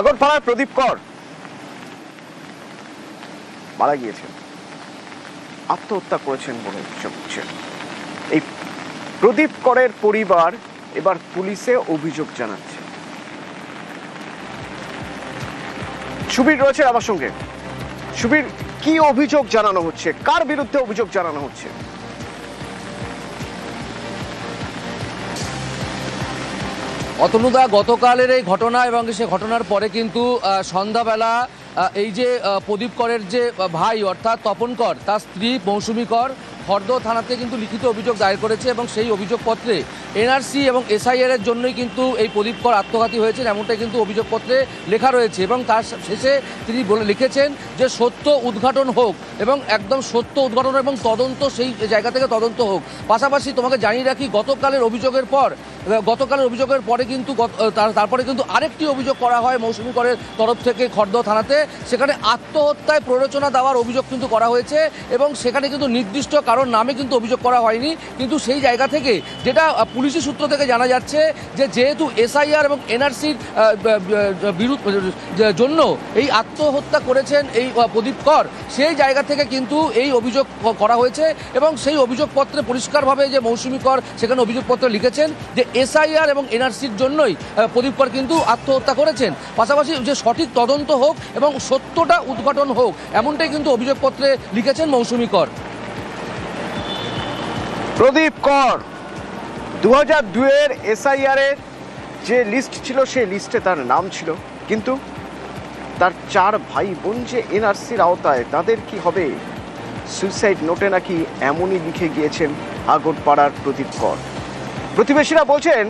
আগরপাড়ার প্রদীপ কর। মারা গিয়েছেন। আত্মহত্যা করেছেন বলে অভিযোগ উঠছে এই প্রদীপ করের পরিবার এবার পুলিশে অভিযোগ জানাচ্ছে। সুবীর রয়েছে আমার সঙ্গে। সুবীর, কি অভিযোগ জানানো হচ্ছে? কার বিরুদ্ধে অভিযোগ জানানো হচ্ছে? অতনুদা, গতকালের এই ঘটনা এবং সে ঘটনার পরে কিন্তু সন্ধ্যাবেলা এই যে প্রদীপ করের যে ভাই অর্থাৎ তপন কর, তার স্ত্রী মৌসুমী কর, খর্দ থানাতে কিন্তু লিখিত অভিযোগ দায়ের করেছে এবং সেই অভিযোগপত্রে এনআরসি এবং এসআইআর এর জন্যই কিন্তু এই প্রদীপ কর আত্মঘাতী হয়েছেন এমনটাই কিন্তু অভিযোগপত্রে লেখা রয়েছে এবং তার শেষে তিনি বলে, লিখেছেন যে সত্য উদ্ঘাটন হোক এবং একদম সত্য উদ্ঘাটন এবং তদন্ত সেই জায়গা থেকে তদন্ত হোক। পাশাপাশি তোমাকে জানিয়ে রাখি, গতকালের অভিযোগের পর গতকালের অভিযোগের পরে কিন্তু তারপরে কিন্তু আরেকটি অভিযোগ করা হয় মৌসুমী করের তরফ থেকে খর্দ থানাতে। সেখানে আত্মহত্যায় প্ররোচনা দেওয়ার অভিযোগ কিন্তু করা হয়েছে এবং সেখানে কিন্তু নির্দিষ্ট কারণ নামে কিন্তু অভিযোগ করা হয়নি। কিন্তু সেই জায়গা থেকে যেটা পুলিশি সূত্র থেকে জানা যাচ্ছে যে যেহেতু এসআইআর এবং এনআরসির বিরুদ্ধে জন্য এই আত্মহত্যা করেছেন এই প্রদীপ কর, সেই জায়গা থেকে কিন্তু এই অভিযোগ করা হয়েছে এবং সেই অভিযোগপত্রে পরিষ্কারভাবে যে মৌসুমী কর সেখানে অভিযোগপত্র লিখেছেন যে এসআইআর এবং এনআরসির জন্যই আহ, প্রদীপ কর কিন্তু আত্মহত্যা করেছেন। পাশাপাশি যে সঠিক তদন্ত হোক এবং সত্যটা উদ্ঘাটন হোক এমনটাই কিন্তু অভিযোগপত্রে লিখেছেন মৌসুমী কর। প্রদীপ কর দু হাজার দুয়ের এসআইআর এর যে লিস্ট ছিল সেই লিস্টে তার নাম ছিল। কিন্তু তার চার ভাই বোন যে এনআরসির আওতায় তাদের কি হবে? সুইসাইড নোটে নাকি এমনই লিখে গিয়েছেন আগরপাড়ার প্রদীপ কর। প্রতিবেশীরা বলছেন,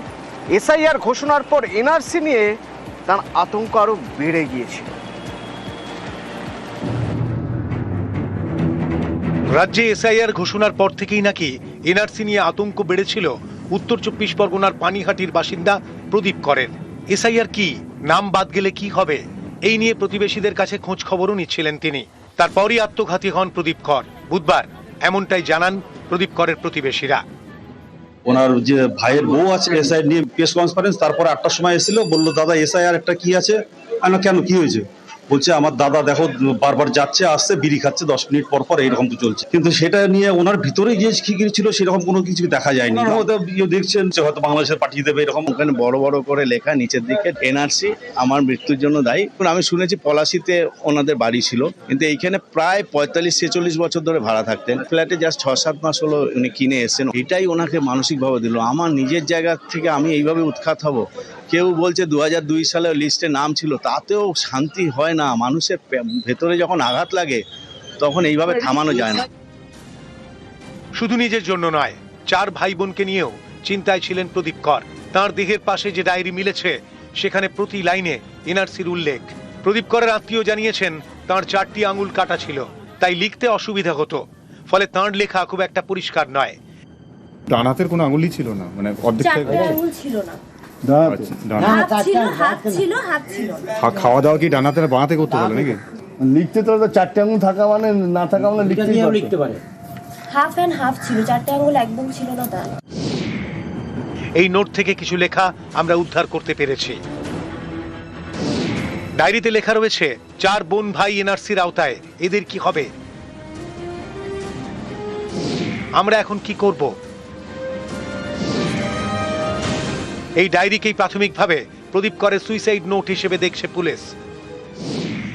এসআইআর ঘোষণার পর এনআরসি নিয়ে তার আতঙ্ক আরও বেড়ে গিয়েছে। রাজ্যে এসআইআর ঘোষণার পর থেকেই নাকি এনআরসি নিয়ে আতঙ্ক বেড়েছিল, উত্তর চব্বিশ পরগনার পানিহাটির বাসিন্দা প্রদীপ করেন। এসআইআর কি, নাম বাদ গেলে কি হবে? এই নিয়ে প্রতিবেশীদের কাছে খোঁজ খবরও নিচ্ছিলেন তিনি। তারপরই আত্মঘাতী হন প্রদীপ কর। বুধবার এমনটাই জানান প্রদীপ করের প্রতিবেশীরা। ওনার যে ভাইয়ের বউ আছে এসআই নিয়ে প্রেস কনফারেন্স তারপর আটটার সময় এসেছিল, বলল, দাদা এসআই আর একটা কি আছে? আমি কেন? কি হয়েছে? বলছে আমার দাদা দেখো বারবার যাচ্ছে আসছে বিড়ি খাচ্ছে দশ মিনিট পর পর এইরকম তো চলছে। কিন্তু সেটা নিয়ে ওনার ভিতরে কি কি ছিল সেরকম কোনো কিছু দেখা যায়নি। ইয়ে দেখছেন যে হয়তো বাংলাদেশের পাঠিয়ে দেবে এরকম। ওখানে বড় বড় করে লেখা নিচের দিকে এনআরসি আমার মৃত্যুর জন্য দায়ী। আমি শুনেছি পলাশিতে ওনাদের বাড়ি ছিল কিন্তু এইখানে প্রায় পঁয়তাল্লিশ ছেচল্লিশ বছর ধরে ভাড়া থাকতেন। ফ্ল্যাটে জাস্ট ছ সাত মাস হলো উনি কিনে এসেছেন। এটাই ওনাকে মানসিকভাবে দিল। আমার নিজের জায়গা থেকে আমি এইভাবে উৎখাত হব। কেউ বলছে দু হাজার দুই সালে লিস্টে নাম ছিল তাতেও শান্তি হয় না। মানুষের পে- ভেতরে যখন আঘাত লাগে তখন এইভাবে থামানো যায় না। শুধু নিজের জন্য নয় চার ভাই বোনকে নিয়েও চিন্তায় ছিলেন প্রদীপ কর। তাঁর দেহের পাশে যে ডায়েরি মিলেছে সেখানে প্রতি লাইনে এনআরসির উল্লেখ। প্রদীপ করের আত্মীয় জানিয়েছেন তাঁর চারটি আঙুল কাটা ছিল তাই লিখতে অসুবিধা হতো। ফলে তাঁর লেখা খুব একটা পরিষ্কার নয়। ডান হাতের কোনো আঙুলই ছিল না মানে অর্ধেক ছিল না। ডান। হাত ছিল হাত ছিল হাত ছিল। খাওয়া দাওয়া কি ডান হাতে না বাঁ করতে বলে নাকি? লিখতে তো চারটে আঙুল থাকা মানে না থাকা মানে লিখতেই লিখতে পারে। হাফ অ্যান্ড হাফ ছিল চারটে আঙুল একদম ছিল না তা না। এই নোট থেকে কিছু লেখা আমরা উদ্ধার করতে পেরেছি। ডায়েরিতে লেখা রয়েছে চার বোন ভাই এনআরসির আওতায় এদের কি হবে? আমরা এখন কি করব? এই ডায়েরিকেই প্রাথমিকভাবে প্রদীপ করে সুইসাইড নোট হিসেবে দেখছে পুলিশ।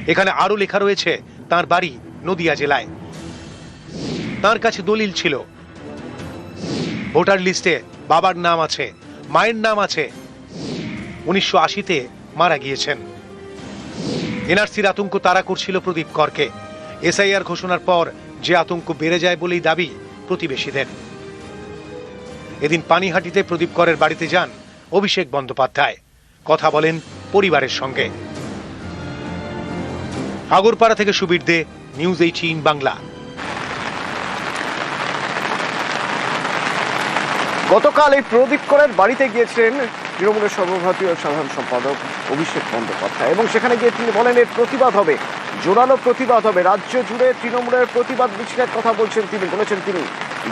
এখানে আরও লেখা রয়েছে, তার বাড়ি নদিয়া জেলায়। তার কাছে দলিল ছিল। ভোটার লিস্টে বাবার নাম আছে, মায়ের নাম আছে। উনিশশো আশিতে মারা গিয়েছেন। এনআরসির আতঙ্ক তারা করছিল প্রদীপ করকে। এসআইআর ঘোষণার পর যে আতঙ্ক বেড়ে যায় বলেই দাবি প্রতিবেশীদের। এদিন পানিহাটিতে প্রদীপ করের বাড়িতে যান অভিষেক বন্দ্যোপাধ্যায়। কথা বলেন পরিবারের সঙ্গে। আগরপাড়া থেকে সুবীর দে, নিউজ এইটিন বাংলা। গতকাল এই প্রদীপ করের বাড়িতে গিয়েছিলেন তৃণমূলের সর্বভারতীয় সাধারণ সম্পাদক অভিষেক বন্দ্যোপাধ্যায় এবং সেখানে গিয়ে তিনি বলেন, এর প্রতিবাদ হবে, জোরালো প্রতিবাদ হবে। রাজ্য জুড়ে তৃণমূলের প্রতিবাদ মিছিলের কথা বলছেন তিনি, বলেছেন তিনি।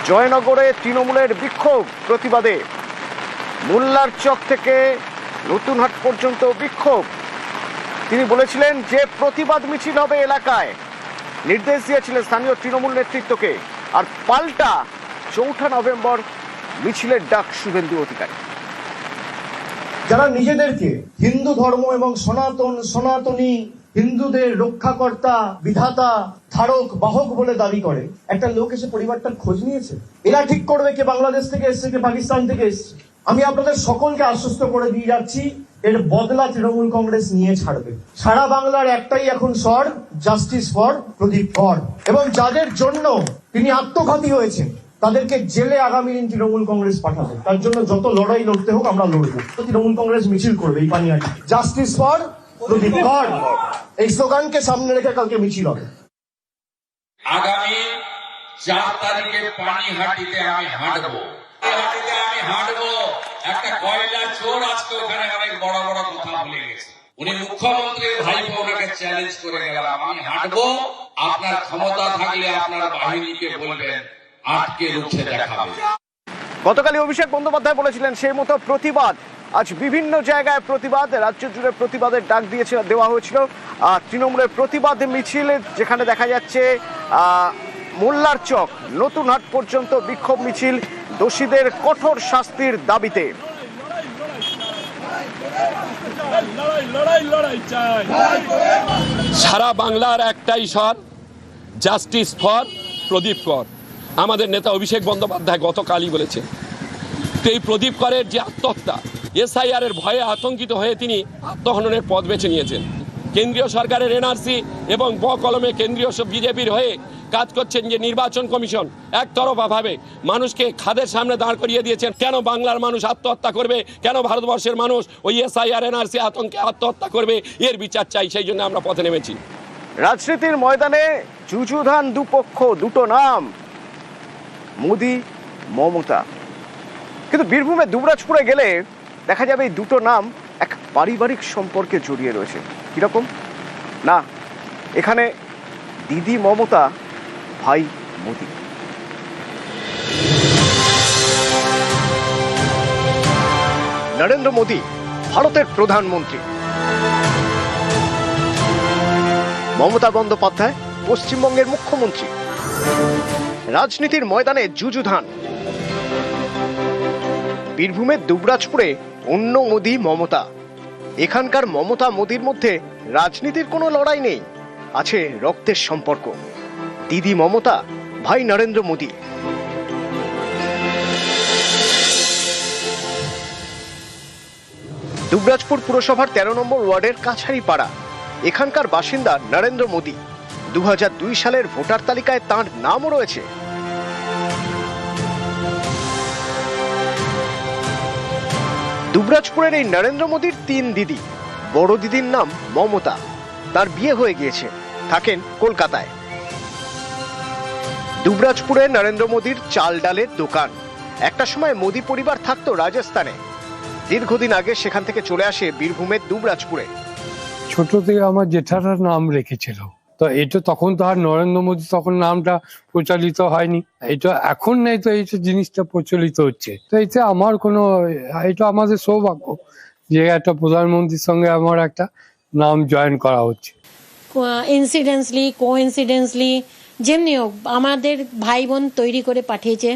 জয়নগরে তৃণমূলের বিক্ষোভ প্রতিবাদে। মোল্লার চক থেকে নতুনহাট পর্যন্ত বিক্ষোভ। তিনি বলেছিলেন যে প্রতিবাদ মিছিল হবে এলাকায়। নির্দেশ দিয়েছিলেন স্থানীয় তৃণমূল নেতৃত্বকে। আর পাল্টা চৌঠা নভেম্বর মিছিলের ডাক শুভেন্দু অধিকারী। যারা নিজেদেরকে হিন্দু ধর্ম এবং সনাতন, সনাতনী হিন্দুদের রক্ষাকর্তা, বিধাতা, ধারক, বাহক বলে দাবি করে, একটা লোক এসে পরিবারটার খোঁজ নিয়েছে। এরা ঠিক করবে কে? বাংলাদেশ থেকে এসছে কে? পাকিস্তান থেকে এসছে। আমি আপনাদের সকলকে আশ্বস্ত করে দিয়ে যাচ্ছি, এর বদলা তৃণমূল কংগ্রেস নিয়ে ছাড়বে। সারা বাংলার একটাই এখন স্বর, জাস্টিস ফর, প্রদীপ কর এবং যাদের জন্য তিনি আত্মঘাতী হয়েছেন, তাদেরকে জেলে আগামী দিন তৃণমূল কংগ্রেস পাঠাবে। তার জন্য যত লড়াই লড়তে হোক আমরা লড়বো। তৃণমূল কংগ্রেস মিছিল করবে এই পানিয়াটি জাস্টিস ফর, প্রদীপ কর এই স্লোগানকে সামনে রেখে কালকে মিছিল হবে। আগামী চার তারিখে পানিহাটিতে আমি হাঁটবো। দেখাবে। গতকালই অভিষেক বন্দ্যোপাধ্যায় বলেছিলেন, সেই মতো প্রতিবাদ, আজ বিভিন্ন জায়গায় প্রতিবাদ, রাজ্য জুড়ে প্রতিবাদের ডাক দিয়েছিল, দেওয়া হয়েছিল। তৃণমূলের প্রতিবাদ মিছিল, যেখানে দেখা যাচ্ছে মোল্লার চক, নতুন হাট পর্যন্ত বিক্ষোভ মিছিল দোষীদের কঠোর শাস্তির দাবিতে। সারা বাংলার একটাই স্বর জাস্টিস ফর প্রদীপ কর। আমাদের নেতা অভিষেক বন্দ্যোপাধ্যায় গতকালই বলেছে, তো এই প্রদীপ করের যে আত্মহত্যা এসআইআর এর ভয়ে আতঙ্কিত হয়ে তিনি আত্মহননের পথ বেছে নিয়েছেন। কেন্দ্রীয় সরকারের এনআরসি এবং ব কলমে কেন্দ্রীয় বিজেপির হয়ে কাজ করছেন যে নির্বাচন কমিশন একতরফাভাবে মানুষকে খাদের সামনে দাঁড় করিয়ে দিয়েছেন। কেন বাংলার মানুষ আত্মহত্যা করবে? কেন ভারতবর্ষের মানুষ ওই এসআইআর এনআরসি আতঙ্কে আত্মহত্যা করবে? এর বিচার চাই, সেই জন্য আমরা পথে নেমেছি। রাজনীতির ময়দানে যুযুধান দুপক্ষ দুটো নাম। মোদি, মমতা। কিন্তু বীরভূমে দুবরাজপুরে গেলে দেখা যাবে এই দুটো নাম এক পারিবারিক সম্পর্কে জড়িয়ে রয়েছে। কীরকম? না, এখানে দিদি মমতা ভাই, মোদি। নরেন্দ্র মোদী, ভারতের প্রধানমন্ত্রী। মমতা বন্দ্যোপাধ্যায়, পশ্চিমবঙ্গের মুখ্যমন্ত্রী। রাজনীতির ময়দানে যুযুধান। বীরভূমের দুবরাজপুরে অন্য মোদি, মমতা। এখানকার মমতা, মোদির মধ্যে রাজনীতির কোনো লড়াই নেই। আছে রক্তের সম্পর্ক। দিদি মমতা, ভাই নরেন্দ্র মোদী। দুবরাজপুর পুরসভার তেরো নম্বর ওয়ার্ডের কাছারি পাড়া এখানকার বাসিন্দা নরেন্দ্র মোদী। দু হাজার দুই সালের ভোটার তালিকায় তার নামও রয়েছে। দুবরাজপুরের এই নরেন্দ্র মোদীর তিন দিদি, বড় দিদির নাম মমতা। তার বিয়ে হয়ে গিয়েছে, থাকেন কলকাতায়। দুবরাজপুরে নরেন্দ্র মোদীর চাল ডালের দোকান। একটা সময় মোদী পরিবার থাকতো রাজস্থানে। দীর্ঘদিন আগে সেখান থেকে চলে আসে বীরভূমের দুবরাজপুরে। ছোট থেকে আমার জেঠাটার নাম রেখেছিল। তো এটা তখন তো আর নরেন্দ্র মোদী তখন নামটা প্রচলিত হয়নি। এটা এখন নেই তো এইটা জিনিসটা প্রচলিত হচ্ছে। তো এতে আমার কোনো এটা আমাদের সৌভাগ্য যে একটা প্রধানমন্ত্রীর সঙ্গে আমার একটা নাম জয়েন করা হচ্ছে। ইনসিডেন্সলি কোইন্সিডেন্সলি যেমনি হোক, আমাদের ভাই বোন তৈরি করে পাঠিয়েছে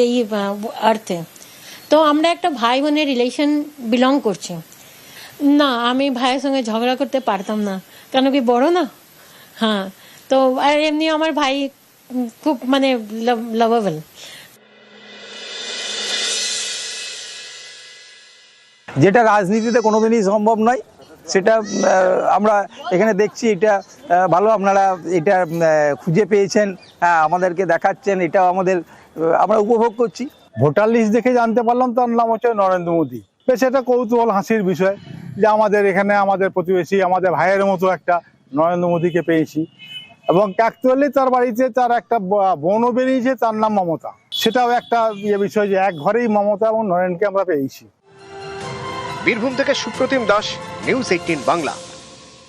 এই আর্থে তো আমরা একটা ভাই বোনের রিলেশন বিলং করছি। না, আমি ভাইয়ের সঙ্গে ঝগড়া করতে পারতাম না। কেন কি বড় না? হ্যাঁ। তো, আর এমনি আমার ভাই খুব মানে লাভেবল যেটা রাজনীতিতে কোনোদিনই সম্ভব নয়, সেটা আমরা এখানে দেখছি, এটা ভালো আপনারা এটা খুঁজে পেয়েছেন হ্যাঁ আমাদেরকে দেখাচ্ছেন এটাও আমাদের আমরা উপভোগ করছি। ভোটার লিস্ট দেখে জানতে পারলাম তার নাম হচ্ছে নরেন্দ্র মোদী। বেশ এটা কৌতূহল হাসির বিষয় যে আমাদের এখানে আমাদের প্রতিবেশী আমাদের ভাইয়ের মতো একটা নরেন্দ্র মোদীকে পেয়েছি। এবং অ্যাকচুয়ালি তার বাড়িতে তার একটা বোনও বেরিয়েছে তার নাম মমতা। সেটাও একটা ইয়ে বিষয় যে এক ঘরেই মমতা এবং নরেনকে আমরা পেয়েছি। বীরভূম থেকে সুপ্রতিম দাস নিউজ এইটিন বাংলা।